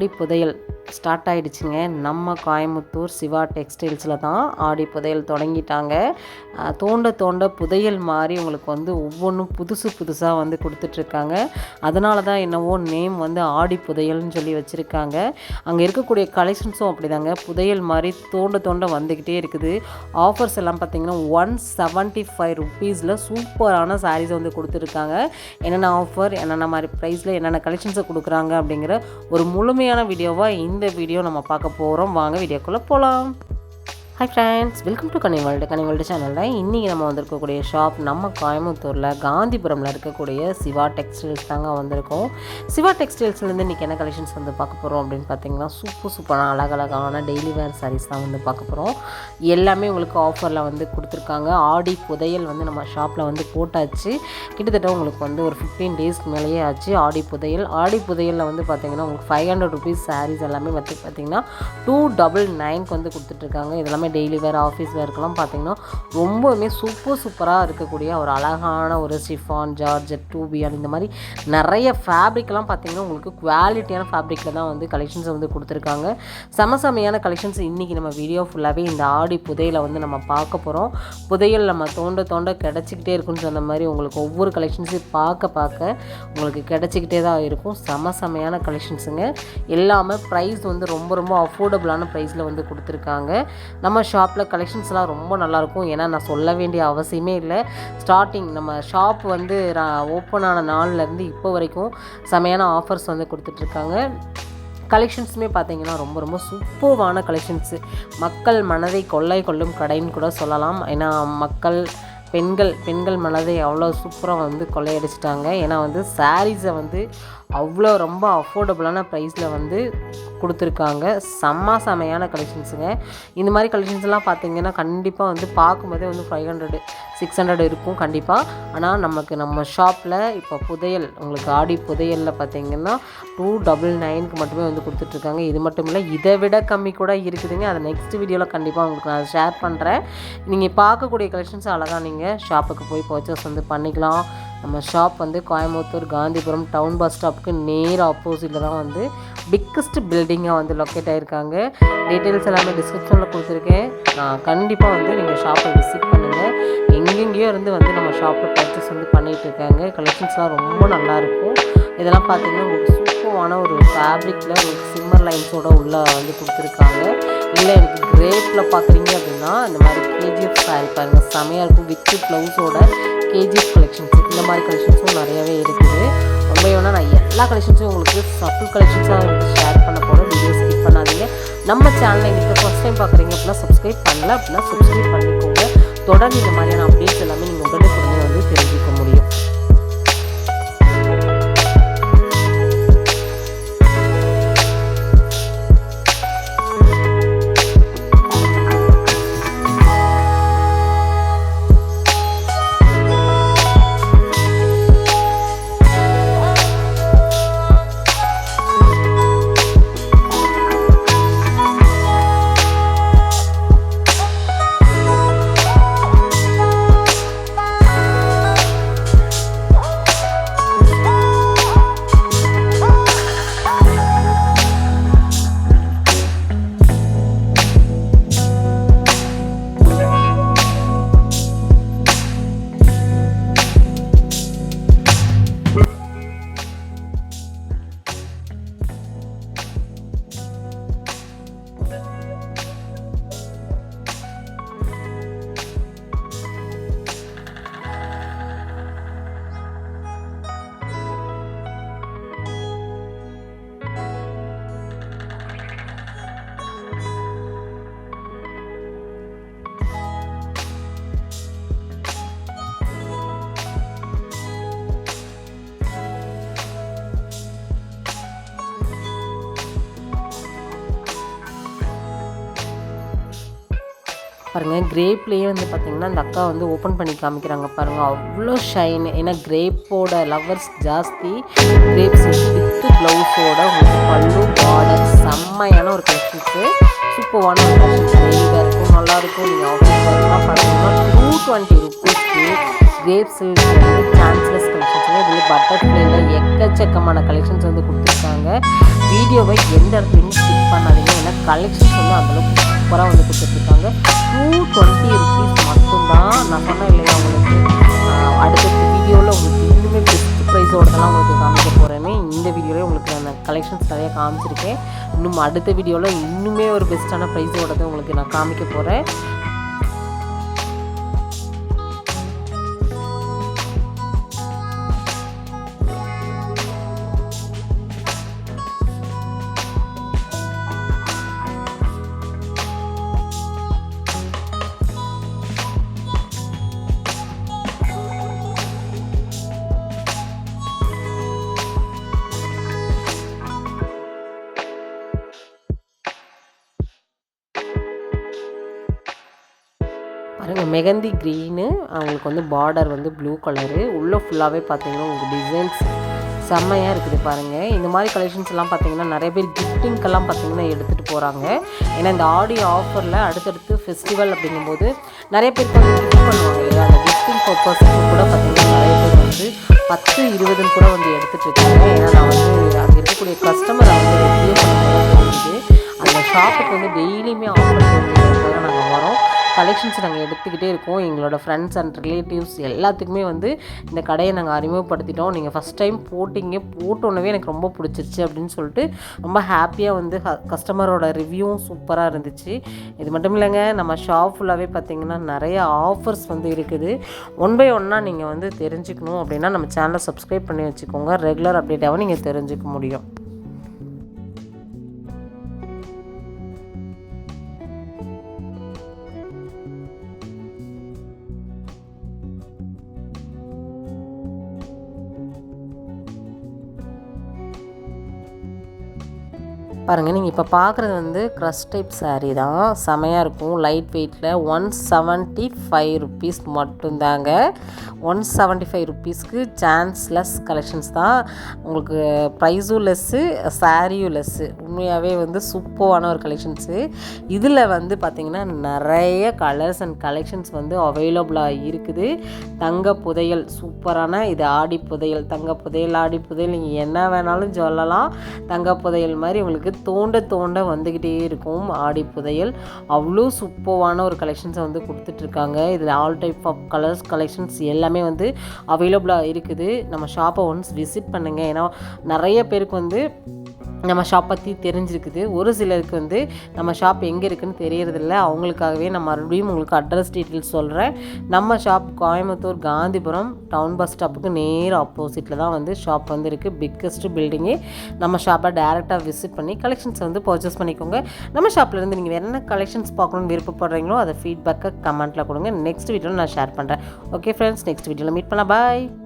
ஆடி புதையல். ஸ்டார்ட் ஆகிடுச்சிங்க நம்ம கோயம்புத்தூர் சிவா டெக்ஸ்டைல்ஸில் தான் ஆடி புதையல் தொடங்கிட்டாங்க. தோண்ட தோண்ட புதையல் மாதிரி உங்களுக்கு வந்து ஒவ்வொன்றும் புதுசு புதுசாக வந்து கொடுத்துட்ருக்காங்க. அதனால தான் என்னவோ நேம் வந்து ஆடி புதையல்னு சொல்லி வச்சுருக்காங்க. அங்கே இருக்கக்கூடிய கலெக்ஷன்ஸும் அப்படிதாங்க. புதையல் மாதிரி தோண்ட தோண்ட வந்துக்கிட்டே இருக்குது. ஆஃபர்ஸ் எல்லாம் பார்த்தீங்கன்னா ஒன் செவன்ட்டி ஃபைவ் ருபீஸில் சூப்பரான சாரீஸ் வந்து கொடுத்துருக்காங்க என்னென்ன ஆஃபர் என்னென்ன மாதிரி ப்ரைஸில் என்னென்ன கலெக்ஷன்ஸை கொடுக்குறாங்க அப்படிங்கிற ஒரு முழுமையான வீடியோவாக இந்த இந்த வீடியோ நம்ம பார்க்க போகிறோம் வாங்க வீடியோக்குள்ளே போகலாம் ஹாய் ஃப்ரெண்ட்ஸ் வெல்கம் டு கனி வல்விடே சேனலில் இன்றைக்கி நம்ம வந்திருக்கக்கூடிய ஷாப் நம்ம கோயம்புத்தூரில் காந்திபுரமில் இருக்கக்கூடிய சிவா டெக்ஸ்டைல்ஸ் தாங்க வந்திருக்கோம். சிவா டெக்ஸ்டைல்ஸ்லேருந்து இன்றைக்கி என்ன கலெக்ஷன்ஸ் வந்து பார்க்க போகிறோம் அப்படின்னு பார்த்தீங்கன்னா சூப்பர் சூப்பரான அழகழகான டெய்லி வேர் சாரீஸ் தான் வந்து பார்க்க போகிறோம் எல்லாமே உங்களுக்கு ஆஃபரில் வந்து கொடுத்துருக்காங்க. ஆடி புதையல் வந்து நம்ம ஷாப்பில் வந்து போட்டாச்சு. கிட்டத்தட்ட உங்களுக்கு வந்து ஒரு ஃபிஃப்டீன் டேஸ்க்கு மேலேயே ஆச்சு ஆடி புதையல். ஆடி புதையலில் வந்து பார்த்தீங்கன்னா உங்களுக்கு ஃபைவ் ஹண்ட்ரட் ருபீஸ் சாரீஸ் எல்லாமே வந்து பார்த்திங்கன்னா டூ டபுள் நைன்க்கு வந்து கொடுத்துட்ருக்காங்க இதெல்லாமே டெய்லி வேர் ஆஃபீஸ் வேர்க்கெலாம் பார்த்தீங்கன்னா ரொம்பவுமே சூப்பர் சூப்பராக இருக்கக்கூடிய ஒரு அழகான ஒரு ஷிஃபான் ஜார்ஜ் டூபியான் இந்த மாதிரி நிறைய ஃபேப்ரிக்லாம் பார்த்தீங்கன்னா உங்களுக்கு குவாலிட்டியான ஃபேப்ரிக்கில் தான் வந்து கலெக்ஷன்ஸ் வந்து கொடுத்துருக்காங்க. சமசமையான கலெக்ஷன்ஸ் இன்றைக்கி நம்ம வீடியோ ஃபுல்லாகவே இந்த ஆடி புதையில் வந்து நம்ம பார்க்க போகிறோம் புதையல் நம்ம தோண்ட தோண்ட கிடச்சிக்கிட்டே இருக்குன்னு சொன்ன மாதிரி உங்களுக்கு ஒவ்வொரு கலெக்ஷன்ஸையும் பார்க்க பார்க்க உங்களுக்கு கிடச்சிக்கிட்டே தான் இருக்கும். சமசமையான கலெக்ஷன்ஸுங்க எல்லாமே ப்ரைஸ் வந்து ரொம்ப ரொம்ப அஃபோர்டபுளான ப்ரைஸில் வந்து கொடுத்துருக்காங்க. நம்ம ஷாப்பில் கலெக்ஷன்ஸ்லாம் ரொம்ப நல்லாயிருக்கும். ஏன்னா நான் சொல்ல வேண்டிய அவசியமே இல்லை. ஸ்டார்டிங் நம்ம ஷாப் வந்து ஓப்பன் ஆன நாள்லேருந்து இப்போ வரைக்கும் செமையான ஆஃபர்ஸ் வந்து கொடுத்துட்ருக்காங்க. கலெக்ஷன்ஸுமே பார்த்தீங்கன்னா ரொம்ப ரொம்ப சூப்பர்வான கலெக்ஷன்ஸு மக்கள் மனதை கொள்ளை கொள்ளும் கடைன்னு கூட சொல்லலாம். ஏன்னா மக்கள் பெண்கள் பெண்கள் மனதை அவ்வளோ சூப்பராக வந்து கொள்ளையடிச்சிட்டாங்க. ஏன்னா வந்து சாரீஸை வந்து அவ்வளோ ரொம்ப அஃபோர்டபுளான ப்ரைஸில் வந்து கொடுத்துருக்காங்க. செம்ம செமையான கலெக்ஷன்ஸுங்க இந்த மாதிரி கலெக்ஷன்ஸ்லாம் பார்த்தீங்கன்னா கண்டிப்பாக வந்து பார்க்கும்போதே வந்து ஃபைவ் ஹண்ட்ரடு சிக்ஸ் ஹண்ட்ரட் இருக்கும் கண்டிப்பாக ஆனால் நமக்கு நம்ம ஷாப்பில் இப்போ புதையல் உங்களுக்கு ஆடி புதையலில் பார்த்தீங்கன்னா டூ டபுள் நைனுக்கு மட்டுமே வந்து கொடுத்துட்ருக்காங்க. இது மட்டும் இல்லை இதை விட கம்மி கூட இருக்குதுங்க. அதை நெக்ஸ்ட் வீடியோவில் கண்டிப்பாக உங்களுக்கு நான் ஷேர் பண்ணுறேன் நீங்கள் பார்க்கக்கூடிய கலெக்ஷன்ஸ் அழகாக நீங்கள் ஷாப்புக்கு போய் பர்ச்சேஸ் வந்து பண்ணிக்கலாம். நம்ம ஷாப் வந்து கோயம்புத்தூர் காந்திபுரம் டவுன் பஸ் ஸ்டாப்புக்கு நேர் ஆப்போசிட்டில் தான் வந்து பிக்கஸ்ட் பில்டிங்காக வந்து லொக்கேட் ஆகிருக்காங்க டீட்டெயில்ஸ் எல்லாமே டிஸ்கிரிப்ஷனில் கொடுத்துருக்கேன். நான் கண்டிப்பாக வந்து நீங்கள் ஷாப்பை விசிட் பண்ணுங்கள் எங்கெங்கேயோ இருந்து வந்து நம்ம ஷாப்பில் பர்ச்சேஸ் வந்து பண்ணிகிட்டு இருக்காங்க. கலெக்ஷன்ஸ்லாம் ரொம்ப நல்லாயிருக்கும் இதெல்லாம் பார்த்தீங்கன்னா உங்களுக்கு சூப்பரான ஒரு ஃபேப்ரிக்கில் ஒரு சிம்மர் லைன்ஸோட உள்ளே வந்து கொடுத்துருக்காங்க. இல்லை எனக்கு கிரேப்பில் பார்க்குறீங்க அப்படின்னா இந்த மாதிரி கேஜிஎஃப் சாரி பாருங்கள் செமையாக இருக்கும். வித்து ப்ளவுஸோட கேஜிஸ் கலெக்ஷன்ஸ் இந்த மாதிரி கலெக்ஷன்ஸும் நிறையவே இருக்குது. ரொம்ப நான் எல்லா கலெக்ஷன்ஸும் உங்களுக்கு சஃபுல் கலெக்ஷன்ஸாக வந்து ஷேர் பண்ண போகிறேன் வீடியோ ஸ்கிப் பண்ணாதீங்க. நம்ம சேனலை இன்றைக்கி ஃபஸ்ட் டைம் பார்க்குறீங்க அப்படின்னா சப்ஸ்கிரைப் பண்ணல அப்படின்னா சப்ஸ்கிரைப் பண்ணிக்கோங்க. தொடர்ந்து இந்த மாதிரியான அப்டேட்ஸ் எல்லாமே நீங்கள் உடனே பாருங்கள் கிரேப்லேயே வந்து பார்த்திங்கன்னா அந்த அக்கா வந்து ஓப்பன் பண்ணி காமிக்கிறாங்க பாருங்கள் அவ்வளோ ஷைன் ஏன்னா கிரேப்போட லவ்வர்ஸ் ஜாஸ்தி. கிரேப்ஸ் வித்து ப்ளவுஸோட உங்களுக்கு பல்லு பார்டர் செம்மையான ஒரு கலெக்ஷன்ஸு சூப்பரான ஒரு கலெக்ஷன்ஸ் இருக்கும். நல்லாயிருக்கும் நீங்கள் ஆஃபீஸ் வரலாம் பார்த்தீங்கன்னா டூ டுவெண்ட்டி ருபீஸ்க்கு கிரேப்ஸ் சான்ஸ்லெஸ் கலெக்ஷன்ஸ் இதில் பட்டர்ஃப்ளைல எக்கச்சக்கமான கலெக்ஷன்ஸ் வந்து கொடுத்துருக்காங்க. வீடியோவை எந்த இடத்துலையும் ஸ்கிப் பண்ணாதீங்க. கலெக்ஷன்ஸ் வந்து அந்தளவுக்கு சூப்பராக வந்து கொடுத்துட்ருக்காங்க. டூ டுவெண்ட்டி ருபீஸ் மட்டும்தான். நான் சொன்னேன் இல்லையா உங்களுக்கு? அடுத்தடுத்த அடுத்த வீடியோவில் உங்களுக்கு இன்னுமே பெஸ்ட் ப்ரைஸோடதெல்லாம் உங்களுக்கு காமிக்க போகிறேன்னு இந்த வீடியோவில் உங்களுக்கு நான் கலெக்ஷன்ஸ் நிறைய காமிச்சிருக்கேன். இன்னும் அடுத்த வீடியோவில் இன்னுமே ஒரு பெஸ்ட்டான ப்ரைஸோடதை உங்களுக்கு நான் காமிக்க போகிறேன் மெகந்தி க்ரீனு அவங்களுக்கு வந்து பார்டர் வந்து ப்ளூ கலரு உள்ளே ஃபுல்லாகவே பார்த்தீங்கன்னா உங்களுக்கு டிசைன்ஸ் செம்மையாக இருக்குது பாருங்கள் இந்த மாதிரி கலெக்ஷன்ஸ் எல்லாம் பார்த்தீங்கன்னா நிறைய பேர் கிஃப்டிங்க்கெல்லாம் பார்த்தீங்கன்னா எடுத்துகிட்டு போகிறாங்க ஏன்னா இந்த ஆடி ஆஃபரில் அடுத்தடுத்து ஃபெஸ்டிவல் அப்படிங்கும்போது நிறைய பேருக்கு வந்து கிஃப்ட் பண்ணுவாங்க. இல்லையா அந்த கிஃப்டிங் பர்பஸ்க்கு கூட பார்த்தீங்கன்னா நிறைய பேர் வந்து பத்து இருபதுன்னு கூட வந்து எடுத்துகிட்டு இருக்காங்க. ஏன்னா நான் வந்து அங்கே இருக்கக்கூடிய கஸ்டமர் வந்து ரிவ்யூ பண்ணுறது அந்த ஷாப்புக்கு வந்து டெய்லியுமே ஆஃபர் போகிறதுக்காக நாங்கள் வரோம். கலெக்ஷன்ஸ் நாங்கள் எடுத்துக்கிட்டே இருக்கோம். எங்களோட ஃப்ரெண்ட்ஸ் அண்ட் ரிலேட்டிவ்ஸ் எல்லாத்துக்குமே வந்து இந்த கடையை நாங்கள் அறிமுகப்படுத்திட்டோம். நீங்கள் ஃபஸ்ட் டைம் போட்டிங்க. போட்டோன்னவே எனக்கு ரொம்ப பிடிச்சிருச்சு அப்படின்னு சொல்லிட்டு ரொம்ப ஹாப்பியாக வந்து கஸ்டமரோட ரிவ்யூவும் சூப்பராக இருந்துச்சு. இது மட்டும் இல்லைங்க நம்ம ஷாப் ஃபுல்லாகவே பார்த்தீங்கன்னா நிறைய ஆஃபர்ஸ் வந்து இருக்குது. ஒன் பை ஒன்னாக நீங்கள் வந்து தெரிஞ்சுக்கணும் அப்படின்னா நம்ம சேனலை சப்ஸ்கிரைப் பண்ணி வச்சுக்கோங்க. ரெகுலர் அப்டேட்டாகவும் நீங்கள் தெரிஞ்சுக்க முடியும். பாருங்கள் நீங்கள் இப்போ பார்க்குறது வந்து க்ரஷ் டைப் சாரீ தான். செமையாக இருக்கும். லைட் வெயிட்டில் ஒன் செவன்ட்டி ஃபைவ் ருபீஸ் மட்டும்தாங்க. ஒன் செவன்ட்டி ஃபைவ் ருபீஸ்க்கு சான்ஸ்லெஸ் கலெக்ஷன்ஸ் தான். உங்களுக்கு ப்ரைஸும் லெஸ்ஸு சாரியும் லெஸ்ஸு உண்மையாகவே வந்து சூப்பரான ஒரு கலெக்ஷன்ஸு இதில் வந்து பார்த்திங்கன்னா நிறைய கலர்ஸ் அண்ட் கலெக்ஷன்ஸ் வந்து அவைலபிளாக இருக்குது. தங்க புதையல் சூப்பரான இது ஆடி புதையல் தங்க புதையல் ஆடி புதையல் நீங்கள் என்ன வேணாலும் சொல்லலாம். தங்க புதையல் மாதிரி உங்களுக்கு தோண்ட தோண்ட வந்துக்கிட்டே இருக்கும். ஆடி புதையல் அவ்வளோ சூப்பரான ஒரு கலெக்ஷன்ஸை வந்து கொடுத்துட்ருக்காங்க இதில் all type of colours collections எல்லாமே வந்து அவைலபிளாக இருக்குது. நம்ம ஷாப்பை ஒன்ஸ் விசிட் பண்ணுங்கள் ஏன்னா நிறைய பேருக்கு வந்து நம்ம ஷாப் பற்றி தெரிஞ்சிருக்குது. ஒரு சிலருக்கு வந்து நம்ம ஷாப் எங்கே இருக்குன்னு தெரியறதில்ல. அவங்களுக்காகவே நான் மறுபடியும் உங்களுக்கு அட்ரஸ் டீட்டெயில்ஸ் சொல்கிறேன் நம்ம shop Coimbatore Gandhipuram town bus ஸ்டாப்புக்கு நேர் ஆப்போசிட்டில் தான் வந்து ஷாப் வந்து இருக்குது பிக்கஸ்ட் பில்டிங்கே நம்ம ஷாப்பை டேரெக்டாக விசிட் பண்ணி கலெக்ஷன்ஸ் வந்து பர்ச்சேஸ் பண்ணிக்கோங்க. நம்ம ஷாப்லேருந்து நீங்கள் என்ன கலெக்ஷன்ஸ் பார்க்கணுன்னு விருப்பப்படுறீங்களோ அதை ஃபீட்பேக்கை கமெண்ட்டில் கொடுங்க. நெக்ஸ்ட் வீடியோவில் நான் ஷேர் பண்ணுறேன் ஓகே ஃப்ரெண்ட்ஸ் நெக்ஸ்ட் வீடியோவில் மீட் பண்ணலாம். பாய்